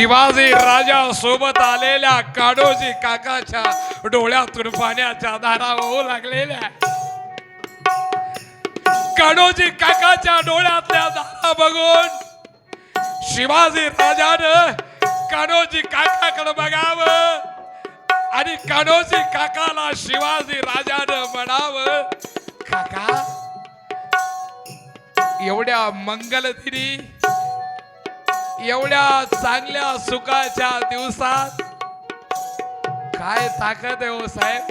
शिवाजी राजा सोबत आलेल्या काडोजी काकाच्या डोळ्यातून पाण्याच्या धारा होऊ लागलेल्या काडोजी काकाच्या डोळ्यातल्या धारा बघून शिवाजी राजानं काडोजी काकाकडे बघावं आणि काडोजी काकाला शिवाजी राजानं म्हणावं काका एवढ्या मंगल दिनी एवढ्या चांगल्या सुखाच्या दिवसात काय ताकद आहे हो साहेब?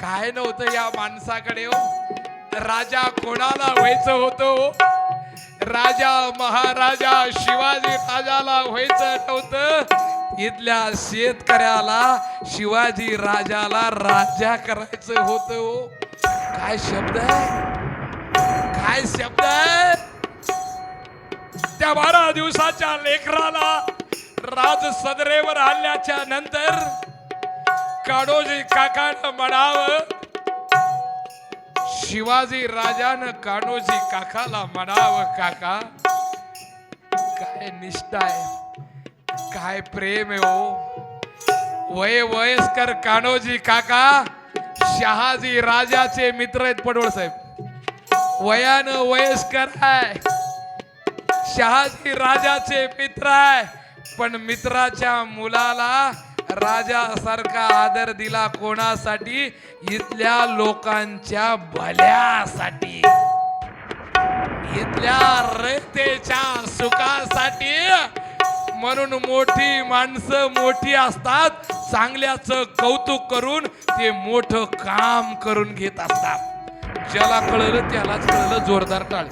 काय नव्हतं या माणसाकडे हो? राजा कोणाला व्हायचं होतं हो? राजा महाराजा शिवाजी राजाला व्हायचं नव्हतं? इथल्या शेतकऱ्याला शिवाजी राजाला राजा करायचं होतं हो? काय शब्द आहे? काय शब्द आहे? त्या बारा दिवसाच्या लेकराला राज सदरेवर आल्याच्यानंतर काडोजी काकानं म्हणावं शिवाजी राजानं कान्होजी काकाला म्हणावं काका काय निष्ठा आहे काय प्रेम आहे हो. वय वयस्कर कान्होजी काका शहाजी राजाचे मित्र आहेत पडवळ साहेब. वयानं वयस्कर आहे. शहाजी राजाचे मित्र आहे. पण मित्राच्या मुलाला राजासारखा आदर दिला कोणासाठी? इथल्या लोकांच्या भल्यासाठी. इथल्या रयतेच्या सुखासाठी. म्हणून मोठी माणसं मोठी असतात. चांगल्याचं कौतुक करून ते मोठं काम करून घेत असतात. ज्याला कळलं त्यालाच कळलं जोरदार टाळ.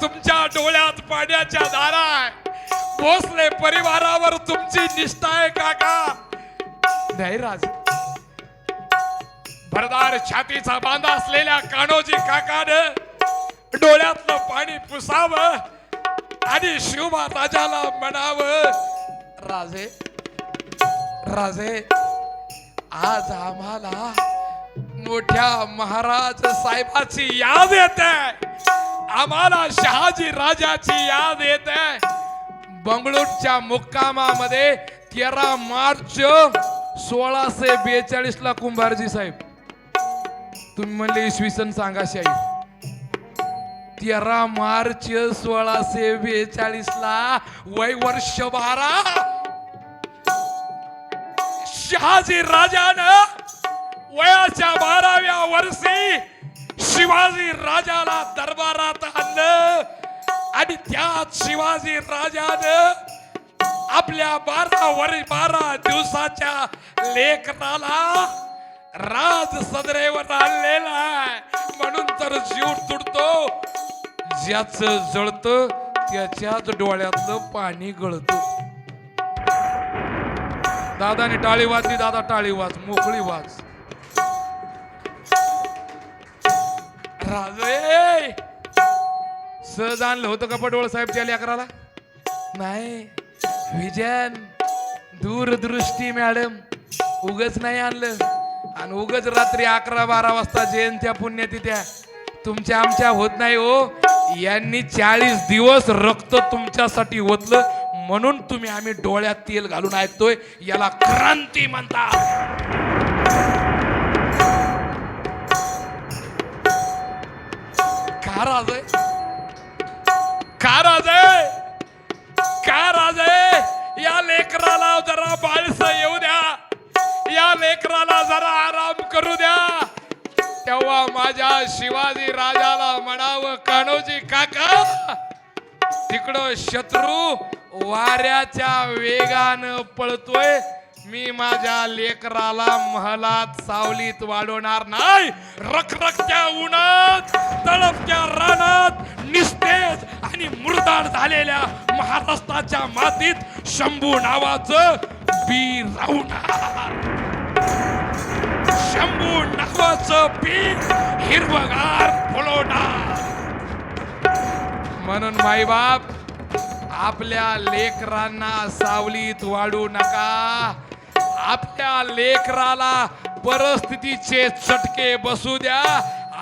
तुमच्या डोळ्यात पाण्याच्या दारा आहे. भोसले परिवारावर तुमची निष्ठा आहे काका. नाही राज. भरदार छातीचा बांधा असलेल्या कान्होजी काकानं डोळ्यातलं पाणी पुसावं आणि शिवबा राजाला म्हणावं राजे राजे आज आम्हाला मोठ्या महाराज साहेबाची याद येते आम्हाला शहाजी राजाची याद येते. बंगळूरच्या मुक्कामामध्ये तेरा मार्च सोळाशे बेचाळीस ला कुंभारजी साहेब. तुम्ही म्हणले इसवी सन सांगा शाही तेरा मार्च सोळाशे बेचाळीस ला वय वर्ष बारा. शहाजी राजानं वयाच्या बाराव्या वर्षी शिवाजी राजाला दरबारात आणलं. आणि त्यात शिवाजी राजानं आपल्या बारा वरी बारा दिवसाच्या लेखनाला राज सदरेवर आणलेला आहे. म्हणून तर जीव तुडतो ज्याच जळत त्याच्याच डोळ्यातलं पाणी गळत. दादाने टाळी वाजली दादा टाळी वाज मोकळी वाज. राजे सहज आणलं होतं का पटवळ साहेब त्या लेकराला? नाही. विजन दूरदृष्टी मॅडम उगच नाही आणलं. आणि उगच रात्री अकरा बारा वाजता जयंत्या पुण्यतिथ्या. तुमच्या आमच्या होत नाही हो. यांनी चाळीस दिवस रक्त तुमच्यासाठी ओतलं. म्हणून तुम्ही आम्ही डोळ्यात तेल घालून ऐकतोय. याला क्रांती म्हणतात. का राज आहे. का राज आहे. का राज आहे. या लेकराला जरा बाळस येऊ द्या. या लेकराला जरा आराम करू द्या. तेव्हा माझ्या शिवाजी राजाला म्हणावं कान्होजी काका तिकडं शत्रू वाऱ्याच्या वेगानं पळतोय. मी माझ्या लेकराला महलात सावलीत वाढवणार नाही. रखरखत्या उन्हात तळपत्या रानात निस्तेज आणि मुरदाड झालेल्या महाराष्ट्राच्या मातीत शंभू नावाचं बी राहणार. शंभू नावाचं बी हिरवगार फुलवणार. म्हणून माईबाप आपल्या लेकरांना सावलीत वाढू नका. आपल्या लेकराला परिस्थितीचे चटके बसू द्या.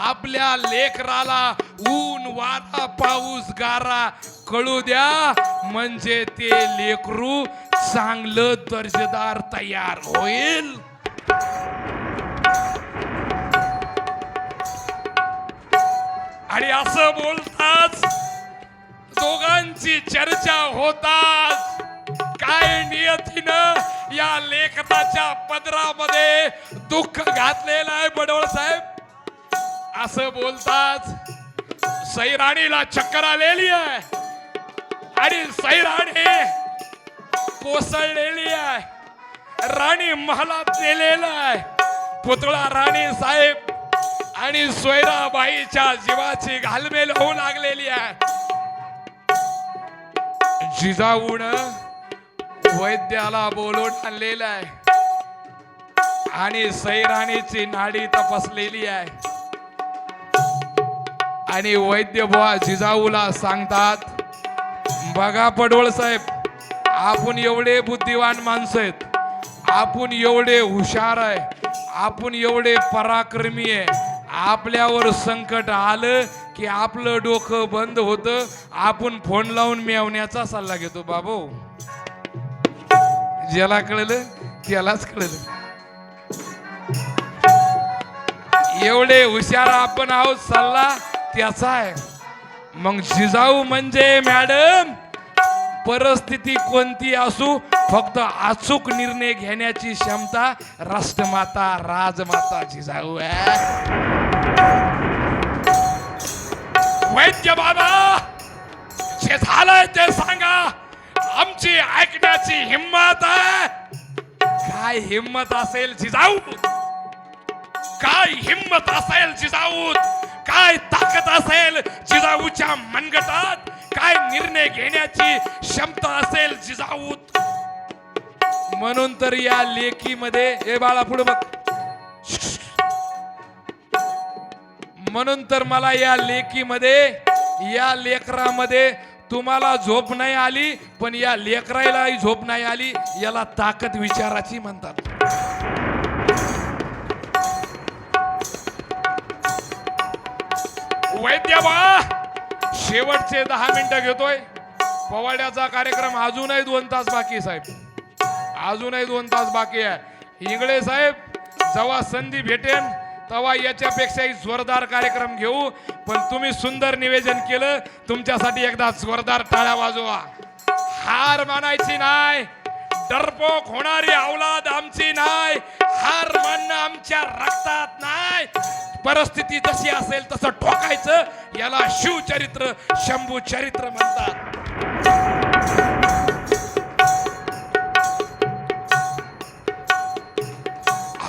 आपल्या लेकराला ऊन वारा पाऊस गारा कळू द्या. म्हणजे ते लेकरू चांगलं दर्जेदार तयार होईल. आणि असं बोलताच दोघांची चर्चा होताच. काय नियतीनं या लेखनाच्या पदरामध्ये दुःख घातलेलं आहे बडवळ साहेब. असं बोलताच सैराणीला चक्कर आलेली आहे. आणि सैराणी कोसळलेली आहे. राणी महालात नेलेला आहे. पुतळा राणी साहेब आणि सोयराबाईच्या जीवाची घालमेल होऊ लागलेली आहे. जिजाऊन वैद्याला बोलून आणलेलं आहे. आणि सैराणीची नाडी तपासलेली आहे. आणि वैद्य बुवा जिजाऊला सांगतात बघा पडवळ साहेब आपण एवढे बुद्धिवान माणसं आहेत. आपण एवढे हुशार आहे. आपण एवढे पराक्रमी आहे. आपल्यावर संकट आलं की आपलं डोकं बंद होतं. आपण फोन लावून मिळवण्याचा सल्ला घेतो बाबू. ज्याला कळलं त्यालाच कळलं. एवढे हुशार आपण आहोत सल्ला त्याचा आहे. मग जिजाऊ म्हणजे मॅडम परिस्थिती कोणती असू फक्त अचूक निर्णय घेण्याची क्षमता राष्ट्रमाता राजमाता जिजाऊ आहे. वैद्य बाबा जे झालंय ते सांगा. आमची ऐकण्याची हिंमत काय हिंमत असेल जिजाऊ काय हिंमत असेल जिजाऊत? काय ताकद असेल जिजाऊच्या मनगटात? काय निर्णय घेण्याची क्षमता असेल जिजाऊत? म्हणून तर या लेखीमध्ये हे बाळा पुढे बघ. म्हणून तर मला या लेखीमध्ये या लेकरामध्ये तुम्हाला झोप नाही आली पण या लेकरालाही झोप नाही आली याला ताकद विचाराची म्हणतात. वैद्य बा शेवटचे दहा मिनिटं घेतोय. पवाड्याचा कार्यक्रम अजूनही दोन तास बाकी साहेब. अजूनही दोन तास बाकी आहे. इंगळे साहेब जेव्हा संधी भेटेन. तेव्हा याच्यापेक्षाही जोरदार कार्यक्रम घेऊ. पण तुम्ही सुंदर निवेदन केलं तुमच्यासाठी एकदा जोरदार टाळ्या वाजवा. हार मानायची नाही. डरपोक होणारी अवलाद आमची नाही. हार मानणं आमच्या रक्तात नाही. परिस्थिती जशी असेल तसं ठोकायचं. याला शिवचरित्र शंभू चरित्र म्हणतात.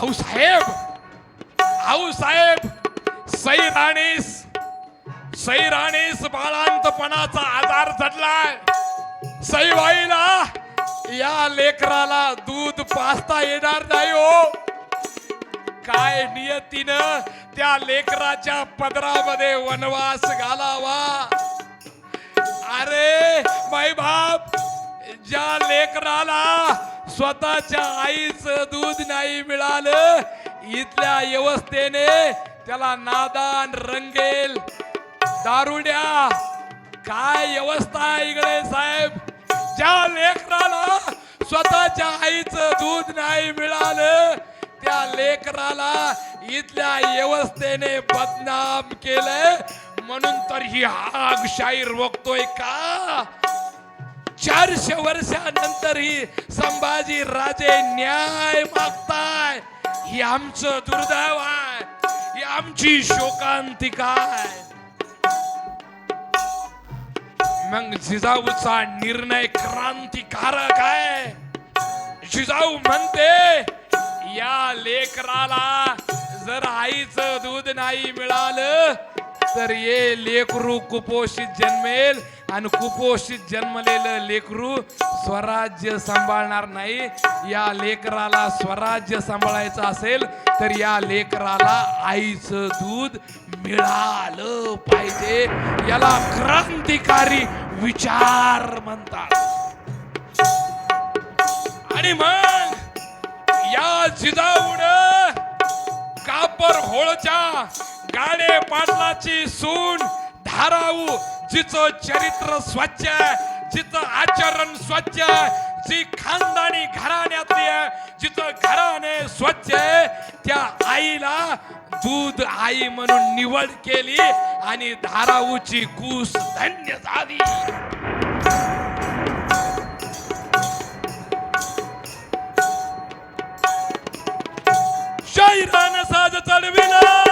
आऊ साहेब आऊ साहेब सई राणीस सई राणीस बाळांतपणाचा आजार झडलाय सईबाईला या लेकराला दूध पाजता येणार नाही हो. काय नियतीनं त्या लेकराच्या पदरामध्ये वनवास घालावा. अरे माई बाप ज्या लेकराला स्वतःच्या आईचं दूध नाही मिळालं इथल्या व्यवस्थेने त्याला नादान रंगेल. दारुड्या काय व्यवस्था आहे इकडे साहेब? ज्या लेकराला स्वतःच्या आईचं दूध नाही मिळालं त्या लेकराला इथल्या व्यवस्थेने बदनाम केलंय. म्हणून तर ही आगशाही रोखतोय का? चारशे वर्षानंतरही संभाजी राजे न्याय मागताय. ही आमचं दुर्दैव आहे. ही आमची शोकांतिका आहे. मग जिजाऊचा निर्णय क्रांतिकारक आहे. जिजाऊ म्हणते या लेकराला जर आईचं दूध नाही मिळालं तर ये लेकरू कुपोषित जन्मेल आणि कुपोषित जन्मलेलं लेकरू स्वराज्य सांभाळणार नाही. या लेकराला स्वराज्य सांभाळायचं असेल तर या लेकराला आईचं दूध मिळालं पाहिजे. याला क्रांतिकारी विचार म्हणतात. आणि मग या जिजाऊड कापर होळच्या गाडे पाटलाची सून धाराऊ जिचं चरित्र स्वच्छ आहे जिचं आचरण स्वच्छ आहे जी खानदानी घराण्यातली आहे जिचं घराणे स्वच्छ आहे त्या आईला दूध आई म्हणून निवड केली आणि धाराऊची कूस धन्य झाली. शैरान साज चढविला.